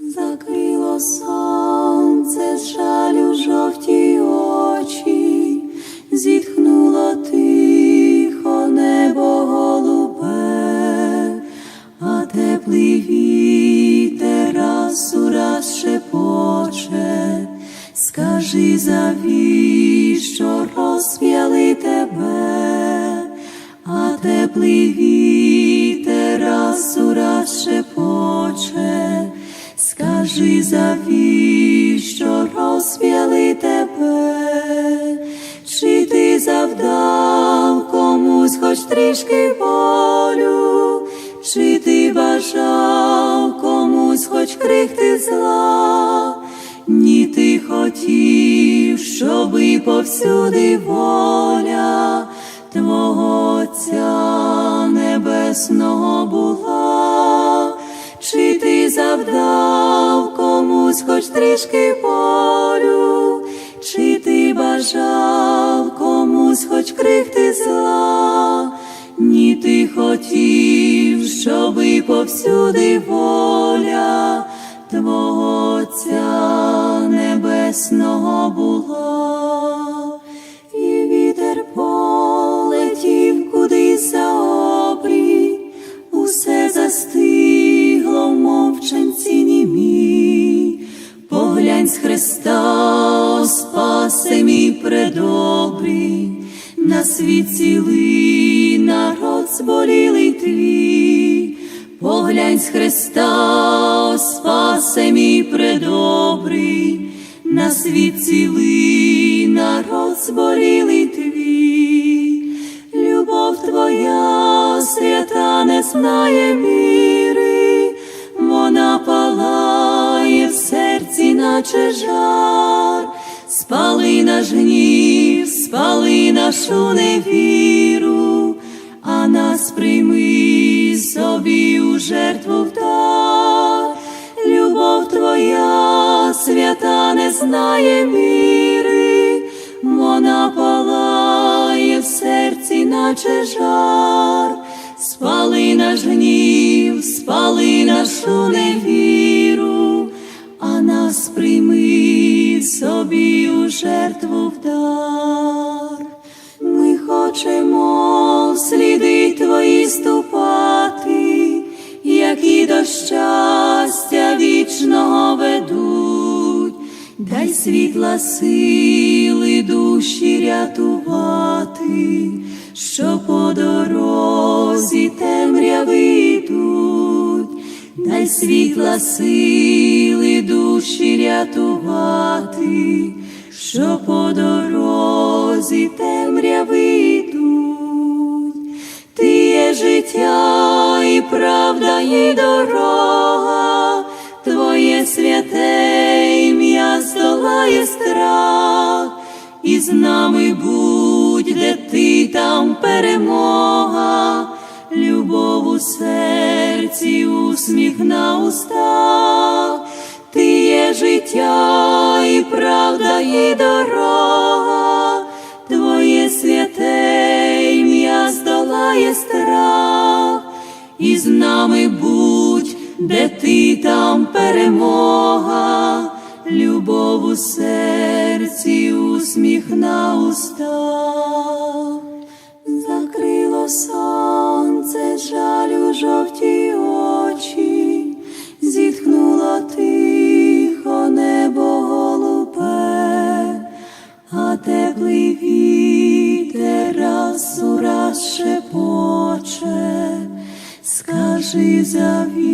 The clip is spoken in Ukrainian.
Закрило сонце з жалю жовті очі, зітхнуло тихо небо голубе, а теплий вітер раз у раз шепоче, скажи завіщо розп'яли тебе, а теплий вітер раз раз шепоче, скажи завіщо розп'яли тебе, чи ти завдав комусь хоч трішки болю, чи ти бажав комусь хоч крихти зла, ні ти хотів, щоби повсюди воля Твого Отця Небесного була, чи ти завдав комусь хоч трішки болю, чи ти бажав комусь хоч крихти зла, ні ти хотів, щоби повсюди воля Твого Отця Небесного була, з Христа, спасе мій предобрий, на світ цілий народ зболілий твій, поглянь з Христа, спасе мій предобрий, на світ цілий народ зболілий твій, любов твоя свята не знає міри, наче жар, спали наш гнів, спали нашу невіру, а нас прийми собі у жертву вдар. Любов твоя свята не знає міри, вона палає в серці, наче жар, спали наш гнів, спали нашу невіру, нас прийми собі у жертву вдар. Ми хочемо сліди твої ступати, які до щастя вічного ведуть, дай світла сили душі рятувати, що по дорозі темряви йдуть, дай світла сили душі рятувати, що по дорозі темряви йдуть. Ти є життя і правда, і дорога, Твоє святе ім'я здолає страх, і з нами будь, де ти там перемога, любов у серці, усміх на устах, життя і правда, і дорога, Твоє святе ім'я здолає страх, і з нами будь, де ти там перемога, любов у серці, усміх на устах, закрило сонце, жалю жовті теплий вітер раз у раз шепоче, скажи завіщо